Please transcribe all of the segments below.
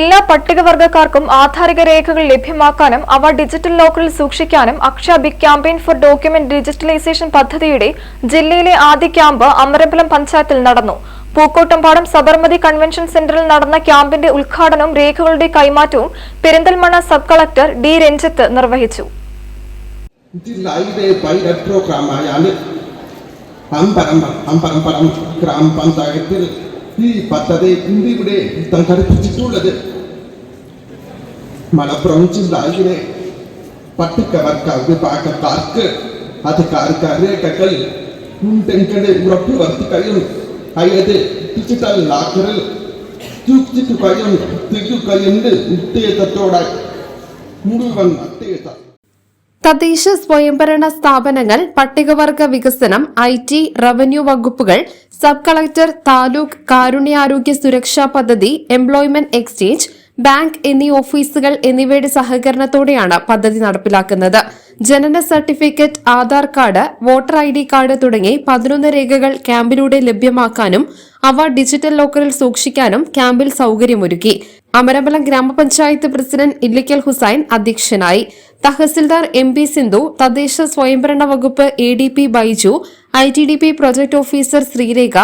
എല്ലാ പട്ടികവർഗക്കാർക്കും ആധാരിക രേഖകൾ ലഭ്യമാക്കാനും അവ ഡിജിറ്റൽ ലോക്കറിൽ സൂക്ഷിക്കാനും Akshaya big campaign for document digitalisation പദ്ധതിയുടെ ജില്ലയിലെ ആദ്യ ക്യാമ്പ് അമരമ്പലം പഞ്ചായത്തിൽ നടന്നു. പൂക്കോട്ടമ്പാടം സബർമതി കൺവെൻഷൻ സെന്ററിൽ നടന്ന ക്യാമ്പിന്റെ ഉദ്ഘാടനവും രേഖകളുടെ കൈമാറ്റവും Perinthalmanna sub collector D Ranjith നിർവഹിച്ചു. ഗ്രാമ പൈലറ്റ് പ്രോഗ്രാമായാണ് അമ്പരം അമ്പരമ്പരം ഗ്രാമപഞ്ചായത്തിൽ ഈ പദ്ധതി ഇന്ത്യയുടെ സംഘടിപ്പിച്ചിട്ടുള്ളത് മലപ്പുറം ജില്ലയിലെ പട്ടികവർഗ വിഭാഗക്കാർക്ക് അധികാരിക രേഖകൾ ഉണ്ടെങ്കിൽ ഉറപ്പുവരുത്തുകയും അതായത് ഡിജിറ്റൽ ലാക്കറിൽ സൂക്ഷിക്കുകയും തിരിക്കുകയും ഉത്തേജത്തോടെ മുഴുവൻ ഉത്തേജ തദ്ദേശ സ്വയംഭരണ സ്ഥാപനങ്ങൾ പട്ടികവർഗ വികസനം ഐ ടി റവന്യൂ വകുപ്പുകൾ സബ് കളക്ടർ താലൂക്ക് കാരുണ്യാരോഗ്യ സുരക്ഷാ പദ്ധതി എംപ്ലോയ്മെന്റ് എക്സ്ചേഞ്ച് ബാങ്ക് എന്നീ ഓഫീസുകൾ എന്നിവയുടെ സഹകരണത്തോടെയാണ് പദ്ധതി നടപ്പിലാക്കുന്നത്. ജനന certificate Aadhaar card voter I D card തുടങ്ങി പതിനൊന്ന് രേഖകൾ ക്യാമ്പിലൂടെ ലഭ്യമാക്കാനും അവ ഡിജിറ്റൽ ലോക്കറിൽ സൂക്ഷിക്കാനും ക്യാമ്പിൽ സൌകര്യമൊരുക്കി. അമരമ്പലം ഗ്രാമപഞ്ചായത്ത് പ്രസിഡന്റ് ഇല്ലിക്കൽ ഹുസൈൻ അധ്യക്ഷനായി. തഹസിൽദാർ എം പി സിന്ധു തദ്ദേശ സ്വയംഭരണ വകുപ്പ് A D P Baiju I T D P project officer Sreerekha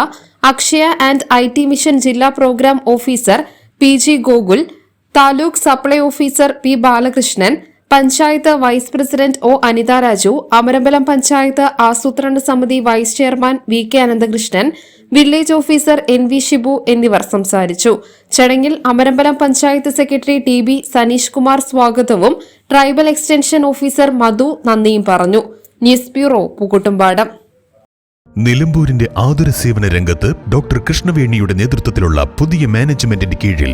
Akshaya and I T mission ജില്ലാ programme officer P G Gokul taluk supply officer P Balakrishnan panchayat vice president O Anitha Raju Amarambalam panchayat ആസൂത്രണ സമിതി vice chairman V K Ananthakrishnan village officer N V Shibu എന്നിവർ സംസാരിച്ചു. ചടങ്ങിൽ Amarambalam panchayat secretary T B Saneesh Kumar സ്വാഗതവും tribal extension officer Madhu നന്ദിയും പറഞ്ഞു. News bureau Pookkottumpadam. നിലമ്പൂരിന്റെ ആതുര സേവന രംഗത്ത് ഡോക്ടർ കൃഷ്ണവേണിയുടെ നേതൃത്വത്തിലുള്ള പുതിയ മാനേജ്മെന്റിന്റെ കീഴിൽ